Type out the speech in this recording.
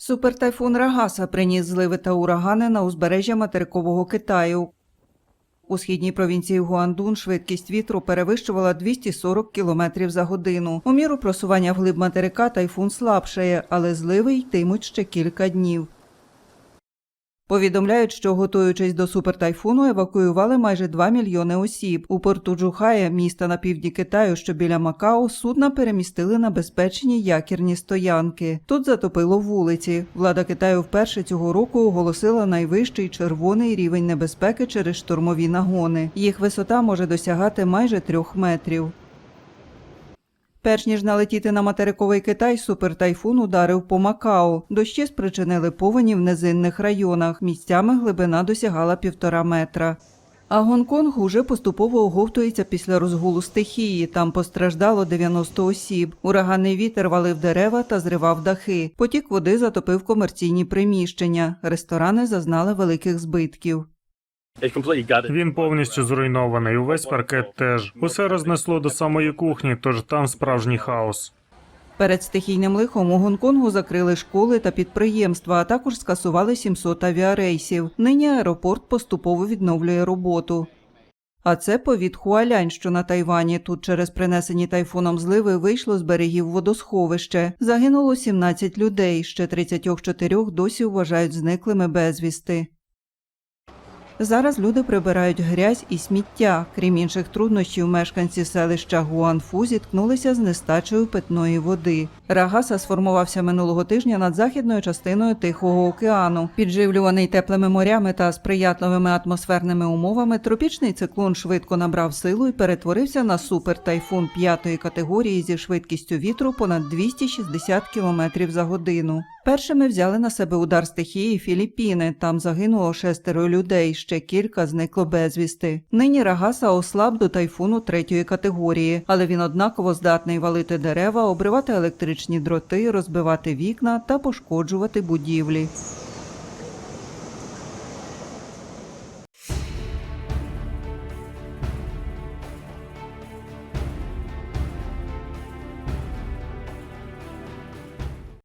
Супертайфун Рагаса приніс зливи та урагани на узбережжя материкового Китаю. У східній провінції Гуандун швидкість вітру перевищувала 240 км за годину. У міру просування вглиб материка тайфун слабшає, але зливи йтимуть ще кілька днів. Повідомляють, що готуючись до супертайфуну, евакуювали майже 2 мільйони осіб. У порту Джухая, міста на півдні Китаю, що біля Макао, судна перемістили на безпечні якірні стоянки. Тут затопило вулиці. Влада Китаю вперше цього року оголосила найвищий червоний рівень небезпеки через штормові нагони. Їх висота може досягати майже трьох метрів. Перш ніж налетіти на материковий Китай, супертайфун ударив по Макао. Дощі спричинили повені в низинних районах. Місцями глибина досягала півтора метра. А Гонконг уже поступово оговтується після розгулу стихії. Там постраждало 90 осіб. Ураганний вітер валив дерева та зривав дахи. Потік води затопив комерційні приміщення. Ресторани зазнали великих збитків. Він повністю зруйнований. Увесь паркет теж. Усе рознесло до самої кухні, тож там справжній хаос. Перед стихійним лихом у Гонконгу закрили школи та підприємства, а також скасували 700 авіарейсів. Нині аеропорт поступово відновлює роботу. А це повіт Хуалянь, що на Тайвані. Тут через принесені тайфуном зливи вийшло з берегів водосховище. Загинуло 17 людей, ще 34 досі вважають зниклими безвісти. Зараз люди прибирають грязь і сміття. Крім інших труднощів, мешканці селища Гуанфу зіткнулися з нестачею питної води. Рагаса сформувався минулого тижня над західною частиною Тихого океану. Підживлюваний теплими морями та сприятливими атмосферними умовами, тропічний циклон швидко набрав силу і перетворився на супертайфун п'ятої категорії зі швидкістю вітру понад 260 км за годину. Першими взяли на себе удар стихії Філіппіни. Там загинуло шестеро людей, ще кілька зникло безвісти. Нині Рагаса ослаб до тайфуну третьої категорії, але він однаково здатний валити дерева, обривати електричні дроти, розбивати вікна та пошкоджувати будівлі.